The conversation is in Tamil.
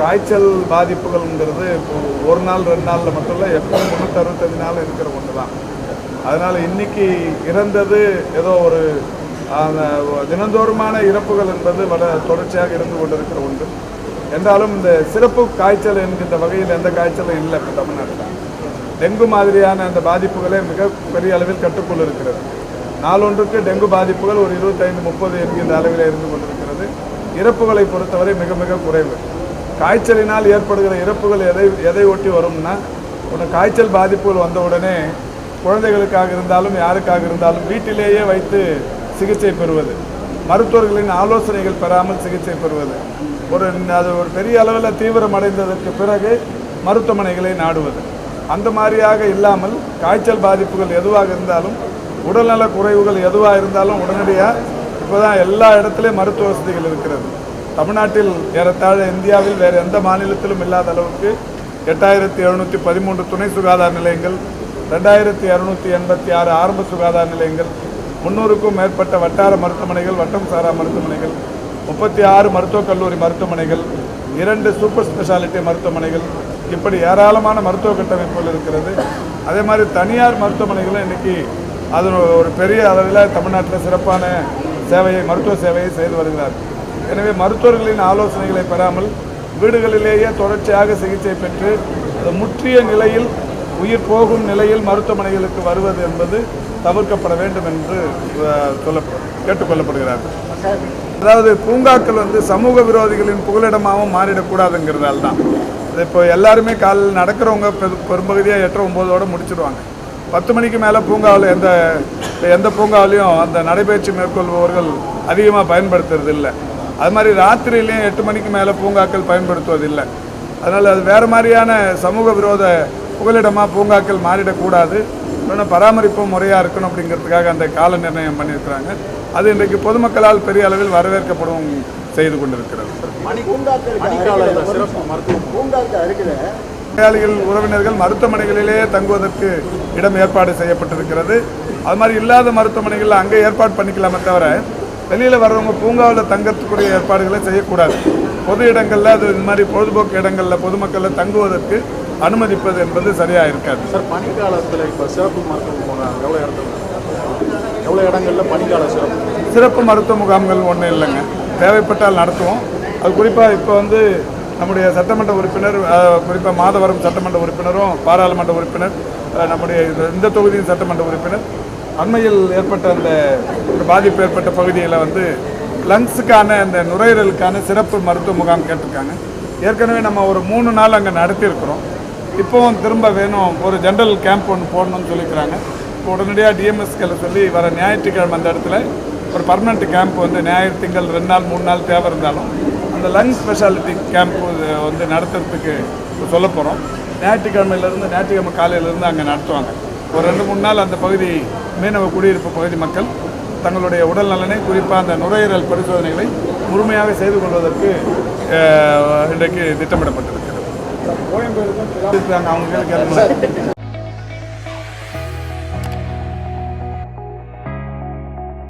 காய்ச்சல் பாதிப்புகள்ங்கிறது இப்போ ஒரு நாள் ரெண்டு நாளில் மட்டும் இல்லை எப்போ முந்நூற்றி அறுபத்தஞ்சு நாள் இருக்கிற ஒன்று தான் அதனால் இன்னைக்கு இறந்தது ஏதோ ஒரு தினந்தோறுமான இறப்புகள் என்பது வட தொடர்ச்சியாக இருந்து கொண்டிருக்கிற ஒன்று. என்றாலும் இந்த சிறப்பு காய்ச்சல் என்கின்ற வகையில் எந்த காய்ச்சலும் இல்லை இப்போ தமிழ்நாட்டில். டெங்கு மாதிரியான அந்த பாதிப்புகளே மிக பெரிய அளவில் கட்டுக்குள் இருக்கிறது. நாளொன்றுக்கு டெங்கு பாதிப்புகள் ஒரு இருபத்தைந்து முப்பது என்கின்ற அளவில் இருந்து கொண்டிருக்கிறது. இறப்புகளை பொறுத்தவரை மிக மிக குறைவு. காய்ச்சலினால் ஏற்படுகிற இறப்புகள் எதை எதை ஒட்டி வரும்னா ஒன்று காய்ச்சல் பாதிப்புகள் வந்தவுடனே குழந்தைகளுக்காக இருந்தாலும் யாருக்காக இருந்தாலும் வீட்டிலேயே வைத்து சிகிச்சை பெறுவது. மருத்துவர்களின் ஆலோசனைகள் பெறாமல் சிகிச்சை பெறுவது. ஒரு அது ஒரு பெரிய அளவில் தீவிரமடைந்ததற்கு பிறகு மருத்துவமனைகளை நாடுவது. அந்த மாதிரியாக இல்லாமல் காய்ச்சல் பாதிப்புகள் எதுவாக இருந்தாலும் உடல்நல குறைவுகள் எதுவாக இருந்தாலும் உடனடியாக இப்போ தான் எல்லா இடத்துலையும் மருத்துவ வசதிகள் இருக்கிறது. தமிழ்நாட்டில் ஏறத்தாழ இந்தியாவில் வேறு எந்த மாநிலத்திலும் இல்லாத அளவுக்கு எட்டாயிரத்தி எழுநூற்றி பதிமூன்று துணை சுகாதார நிலையங்கள் ரெண்டாயிரத்தி இரநூத்தி எண்பத்தி ஆறு ஆரம்ப சுகாதார நிலையங்கள் முன்னூறுக்கும் மேற்பட்ட வட்டார மருத்துவமனைகள் வட்டம் சாரா மருத்துவமனைகள் முப்பத்தி ஆறு மருத்துவக் கல்லூரி மருத்துவமனைகள் இரண்டு சூப்பர் ஸ்பெஷாலிட்டி மருத்துவமனைகள் இப்படி ஏராளமான மருத்துவ கட்டமைப்புகள் இருக்கிறது. அதே மாதிரி தனியார் மருத்துவமனைகளும் இன்னைக்கு அது ஒரு பெரிய அளவில் தமிழ்நாட்டில் சிறப்பான சேவையை மருத்துவ சேவையை செய்து வருகிறார். எனவே மருத்துவர்களின் ஆலோசனைகளை பெறாமல் வீடுகளிலேயே தொடர்ச்சியாக சிகிச்சை பெற்று அது முற்றிய நிலையில் உயிர் போகும் நிலையில் மருத்துவமனைகளுக்கு வருவது என்பது தவிர்க்கப்பட வேண்டும் என்று சொல்ல கேட்டுக்கொள்ளப்படுகிறார்கள் அதாவது பூங்காக்கள் வந்து சமூக விரோதிகளின் புகலிடமாகவும் மாறிடக்கூடாதுங்கிறதால தான் இப்போ எல்லாருமே காலையில் நடக்கிறவங்க பெரும்பகுதியாக எட்டு ஒம்போதோடு முடிச்சிடுவாங்க பத்து மணிக்கு மேலே பூங்காவில் எந்த எந்த பூங்காவிலையும் அந்த நடைபயிற்சி மேற்கொள்பவர்கள் அதிகமாக பயன்படுத்துறது இல்லை. அது மாதிரி ராத்திரியிலையும் எட்டு மணிக்கு மேலே பூங்காக்கள் பயன்படுத்துவதில்லை அதனால் அது வேறு மாதிரியான சமூக விரோத புகலிடமாக பூங்காக்கள் மாறிடக்கூடாது. இன்னொன்று பராமரிப்பும் முறையாக இருக்கணும் அப்படிங்கிறதுக்காக அந்த கால நிர்ணயம் பண்ணியிருக்கிறாங்க. அது இன்றைக்கு பொதுமக்களால் பெரிய அளவில் வரவேற்கப்படும் செய்து கொண்டிருக்கிறது. நோயாளிகள் உறவினர்கள் மருத்துவமனைகளிலேயே தங்குவதற்கு இடம் ஏற்பாடு செய்யப்பட்டிருக்கிறது. அது மாதிரி இல்லாத மருத்துவமனைகளில் அங்கே ஏற்பாடு பண்ணிக்கலாமே தவிர வெளியில் வர்றவங்க பூங்காவில் தங்கறதுக்குரிய ஏற்பாடுகளை செய்யக்கூடாது. பொது இடங்களில் அது இந்த மாதிரி பொழுதுபோக்கு இடங்களில் பொதுமக்களை தங்குவதற்கு அனுமதிப்பது என்பது சரியாக இருக்காது. சார் பனிக்காலத்தில் இப்போ சிறப்பு மருத்துவம் போகிறாங்க எவ்வளோ இடத்துல எவ்வளோ இடங்கள்ல பனிக்கால சிறப்பு? சிறப்பு மருத்துவ முகாம்கள் ஒன்றும் இல்லைங்க. தேவைப்பட்டால் நடத்துவோம். அது குறிப்பாக இப்போ வந்து நம்முடைய சட்டமன்ற உறுப்பினர் குறிப்பாக மாதவரம் சட்டமன்ற உறுப்பினரும் பாராளுமன்ற உறுப்பினர் நம்முடைய இந்த- தொகுதியின் சட்டமன்ற உறுப்பினர் அண்மையில் ஏற்பட்ட அந்த ஒரு பாதிப்பு ஏற்பட்ட பகுதியில் வந்து லங்ஸுக்கான அந்த நுரையீரலுக்கான சிறப்பு மருத்துவ முகாம் கேட்டிருக்காங்க. ஏற்கனவே நம்ம ஒரு மூணு நாள் அங்கே நடத்தியிருக்கிறோம். இப்போவும் திரும்ப வேணும் ஒரு ஜென்ரல் கேம்ப் ஒன்று போடணும்னு சொல்லிக்கிறாங்க. இப்போ உடனடியாக டிஎம்எஸ்களை சொல்லி வர ஞாயிற்றுக்கிழமை அந்த இடத்துல ஒரு பர்மனெண்ட் கேம்ப் வந்து ஞாயிறு திங்கள் ரெண்டு நாள் மூணு நாள் தேவை இருந்தாலும் அந்த லங் ஸ்பெஷாலிட்டி கேம்ப் வந்து நடத்துறதுக்கு சொல்ல போகிறோம் ஞாயிற்றுக்கிழமையிலேருந்து ஞாயிற்றுக்கிழமை காலையிலேருந்து அங்கே நடத்துவாங்க. ஒரு ரெண்டு மூணு நாள் அந்த பகுதி மீனவ குடியிருப்பு பகுதி மக்கள் தங்களுடைய உடல் நலனை குறிப்பாக அந்த நுரையீரல் பரிசோதனைகளை முழுமையாக செய்து கொள்வதற்கு இன்றைக்கு திட்டமிடப்பட்டிருக்கிறது. அவங்க கேளுங்க